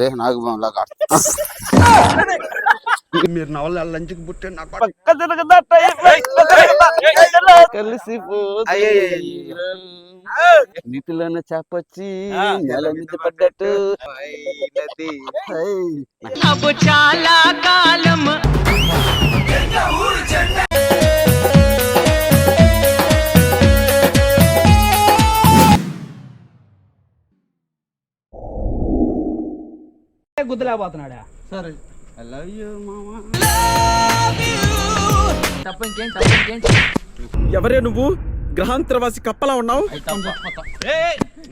రే నాగబాబులాగా మీరు నవల లంచ్కి పుట్టే నాకు పక్క తిరగదట కలిసిపోదు నీటిలోన చేపొచ్చి నెల మీద పడ్డట్టు చాలా కాలం గుద్దులేకపోతున్నాడా? సరే ఐ లవ్ యూ మామా తప్ప ఇంకేం తప్ప ఇంకేం ఎవరే నువ్వు? గ్రహాంతరవాసి కప్పలా ఉన్నావు?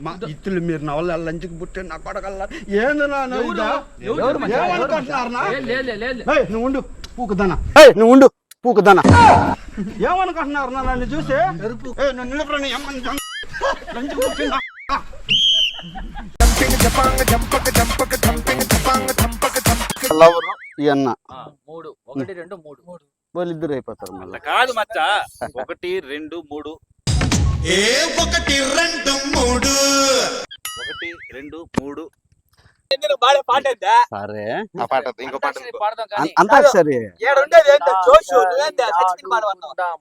మా ఇత్తులు మీరు నవల లంచ్కి పుట్టే నా కొడకల్లా. ఏంది నా? ఏమనుకుంటున్నారు నా? లే, లే, లే, లే, లే. ఏయ్, నువ్వు ఉండు. పూకుదానా. ఏయ్ నువ్వు ఉండు. పూకుదానా. ఏమనుకుంటున్నారు నా నన్ను చూసి? ఏయ్, నిలబడని ఏమని జం- లవరు ఈ అన్న. మూడు. ఒకటి రెండు మూడు. మూడు. వాళ్ళిద్దరు అయిపోతారు మళ్ళీ. కాదు మచ్చ. ఒకటి రెండు మూడు. ఏ ఒకటి రెండు మూడు. ఒకటి రెండు మూడు. సరే. ఆ పాట ఇంకో పాట అంతాక్షరి పాడదాం కానీ. అంతా సరే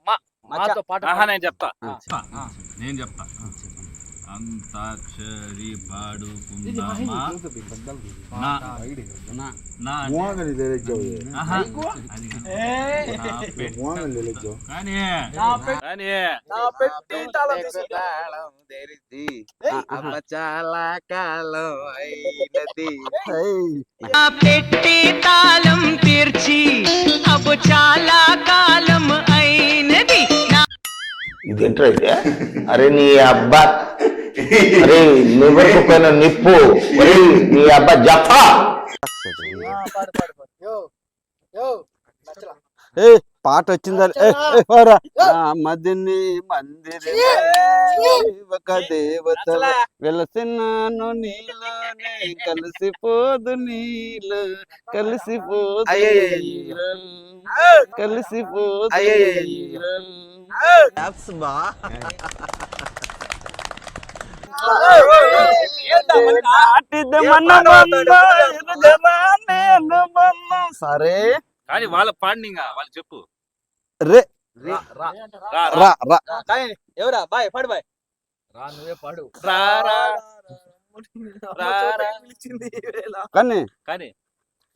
మా, మాతో పాట ఆహా నేను చెప్తా. నేను చెప్తా. అంతాక్షరి పాడుకుందామా చాలా కాలం అయినది. హై. ఆ పెట్టి తాళం తీర్చి అబ్బు చాలా కాలం అయినది. నా ఇదేంట్రా ఇదే? అరే నీ అబ్బా. అరే నివరకు పైన నిప్పు. నీ అబ్బా జఫా. ఏ పాట వచ్చిందా? ఏ, ఏ, పోరా. ఆ మదిని మందిరి ఒక దేవత వెలసినాను నీలోనే కలిసిపోదు నీళ్ళు కలిసిపోదు. కలిసిపోదు నీళ్ళు. సరే. కానీ వాళ్ళ పాడినింగా వాళ్ళు చెప్పు. రే. రా, రా. రా ఎవరా? బాయ్ పాడు బాయ్. రా నువ్వే పాడు. రా, రా. రా, రా. కానీ. కానీ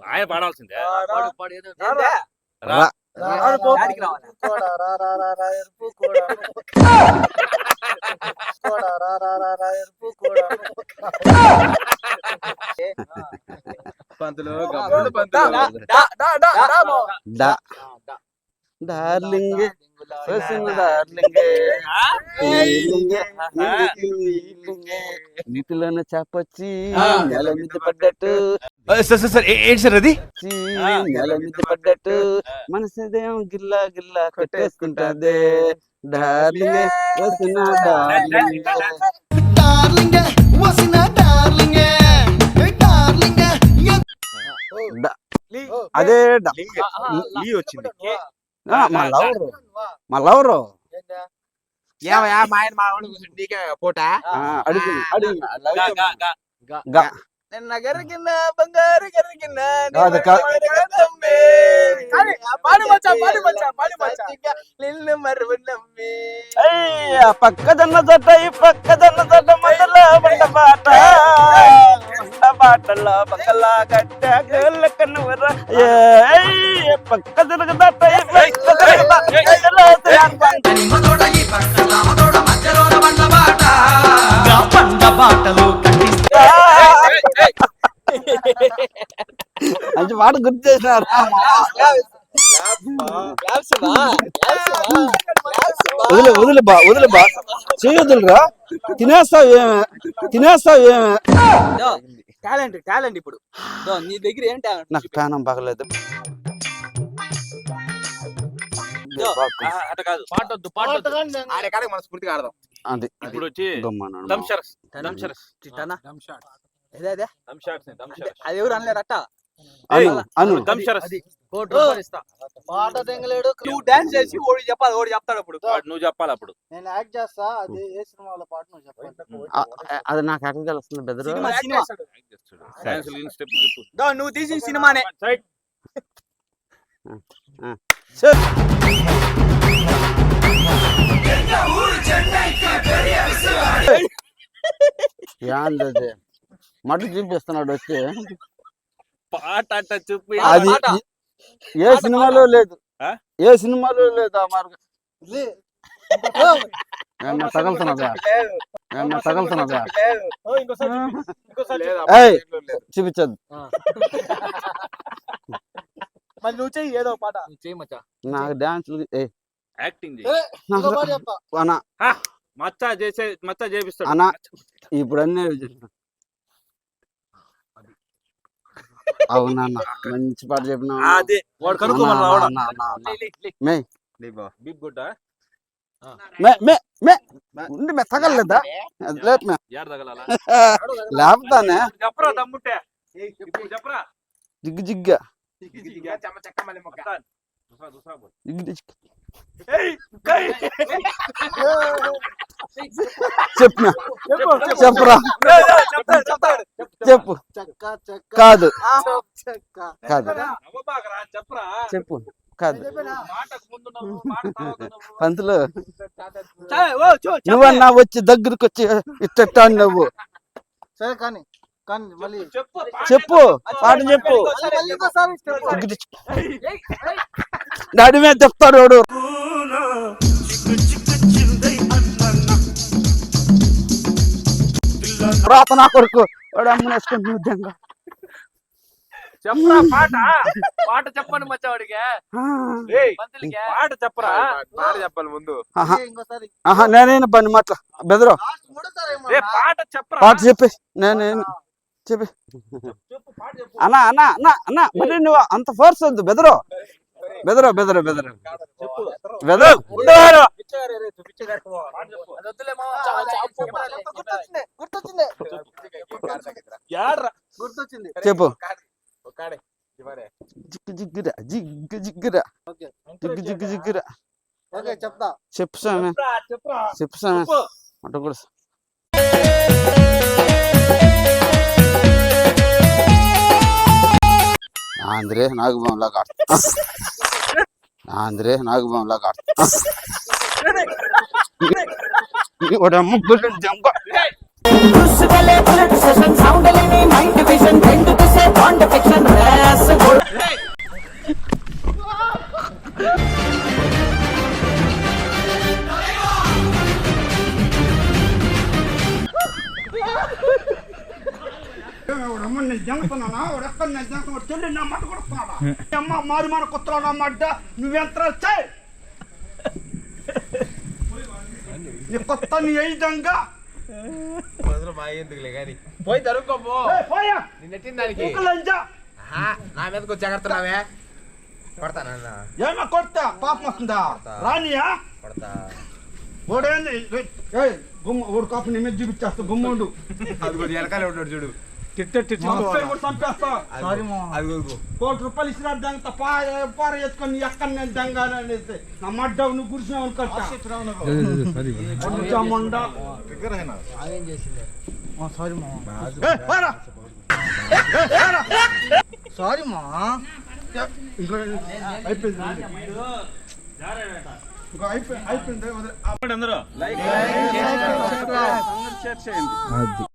ఆయన పాడాల్సిందే. పాడు పాడు రా డా డార్లింగ్ వసిన డార్లింగ్ నీటిలోన చేపొచ్చి నెల మీద పడ్డట్టు సార్ సార్ సార్ ఏంటి సార్ అది? వచ్చి నెల మీద పడ్డట్టు మనసుదేం గిల్లా గిల్లా కొట్టేసుకుంటాదే. డార్లింగ్ వసిన డార్లింగ్. డార్లింగ్ వసిన డార్లింగ్. డార్లింగ్ డా- అదే లీ వచ్చింది. మా లవరు మా లవరు ఏమయ్యా మా ఆయన మా వాడు కూర్చుని నీకే పూట అడుగు అడుగు. నిన్న గరికిన బంగారు గరికిన కాదు, కాదు. పాడి మచ్చా పాడి మచ్చా పాడి మచ్చా నిన్ను మరువు నమ్మి అయ్య, పక్కదన్న జట ఈ పక్కదన్న జట మొదల వంట బాట వంట బాటలో పక్కలా గట్ట గోళ్ళ కన్నువర పక్క తిరగదట ఈ పక్క తిరగదట మదోడ ఈ పక్కన మంచి పాట గుర్తు చేసినారు? వదిలే వదిలే బా వదిలే బా. చేయొద్దురా తినేస్తావు ఏమే? తినేస్తావు ఏమే? టాలెంట్ టాలెంట్ ఇప్పుడు. నీ దగ్గర ఏం టాలెంట్? నాకు ప్రాణం బాగలేదు. ఆడే కాడికి మన స్ఫూర్తిగా ఆడదాం. అది. ఇప్పుడు వచ్చి గమ్మన్నాడు దమ్ షరస్ దమ్ షరస్. అదే అదే దమ్ షాట్స్ దమ్ షరస్ అది ఎవరు అనలేరట? అను అను. తెంగలేడు నువ్వు డాన్స్ చేసి ఓడి చెప్పాలి ఓడి చెప్తాడు అప్పుడు. వాడు నువ్వు చెప్పాలి అప్పుడు. నేను యాక్ట్ చేస్తా అది ఏ సినిమాలో పాట నువ్వు చెప్పండి ఆ, అది నాకు ఎక్కడ తెలుస్తుంది బెదరు నువ్వు తీసిన సినిమానే. ఏంది అది మటు చూపిస్తున్నాడు వచ్చి. పాట అట్ట చెప్పి అది ఏ సినిమాలో లేదు. ఆ? ఏ సినిమాలో లేదు ఆ మార్గం. ఏమన్నా తగలుతున్నదా ఏమన్నా తగలుతున్నదా ఏయ్ చూపించదు మరి నువ్వు చెయ్యి ఏదో పాట. చేయమచ్చా నాకు డాన్స్ ఏ. యాక్టింగ్ మచ్చ చేసే మచ్చ చేపిస్తాడు. అన్నా ఇప్పుడు అన్నీ అవునన్న మంచి పాట చెప్పినా అదే. వాడు ఉండి మే తగలలేదా? అది లేదు మే. లేపుతానే. జిగ్గు. జిగ్గా. జిగ్గు. జిగ్గు. చెప్పు. చెప్పురా. చెప్తాడు చెప్తాడు చెప్పు. చెక్క చెక్క. కాదు. చెక్క. కాదు. చెప్పు. కాదు. పంతులు. నువ్వన్నా వచ్చి దగ్గరికి వచ్చి ఇట్ట నువ్వు. సరే కానీ కానీ మళ్ళీ చెప్పు పాట చెప్పు పాట చెప్పు. మళ్ళీ కొడుకు వేసుకొని నువ్వు దెంగ. చెప్పరా పాట? పాట చెప్పండి మచ్చవాడికి పాట చెప్పరా? పాట చెప్పాలి ముందు. ఆహా. నేనేను పని మాట్లా. బెదరు? పాట చెప్పరా? పాట చెప్పి. నేనేను చెప్పి. చెప్పు పాట చెప్పు. అన్నా అన్నా అన్నా అన్నా మరి నువ్వు అంత ఫోర్స్ వద్దు. బెదరు. బెదరు బెదరు బెదరు. బెదరు. చెప్పు. జిగ్గు జిగ్గురా జిగ్గు జిగ్గురా. ఓకే. జిగ్గు జిగ్గు జిగ్గురా. ఓకే చెప్తా. చెప్పు స్వామి చెప్పు స్వామి చెప్పు. అటు కూడా ఆంధ్రే నాగబాంలా కాడు ఆంధ్రే నాగబాంలా కాడు వాడమ్మ గుడ్డు జంప? అమ్మ మారి మన కొత్తలో నా మడ్డ నువ్వెంత వచ్చాయి నీ కొత్త నీ ఐదంగా మా ఎందుకులే కానీ. పోయి తరుక్కోపో పోయా. నిన్నెట్టిన దానికి? లంజా నా మీదకి వచ్చి ఎగరుతున్నావే? కొడతానన్న ఏమో కొడతా? పాపం వస్తుందా? రానియా? కొడతా. ఓడేంది? ఏయ్, గుమ్మ ఓడు కాపు నీ మీద చూపించేస్తా గుమ్ముండు అది కూడా వెనకాలే ఉంటాడు చూడు. కోటి రూపాయలు ఇచ్చినా దంగ పార పార ఎత్తుకొని ఎక్కడ నేను దంగ అనేసి. నా మడ్డ నువ్వు గురిసినావు అనుకుంటా మొండ సారీ మా అయిపోయింది. అయిపోయింది. అందరూ అందరూ షేర్ చేయండి.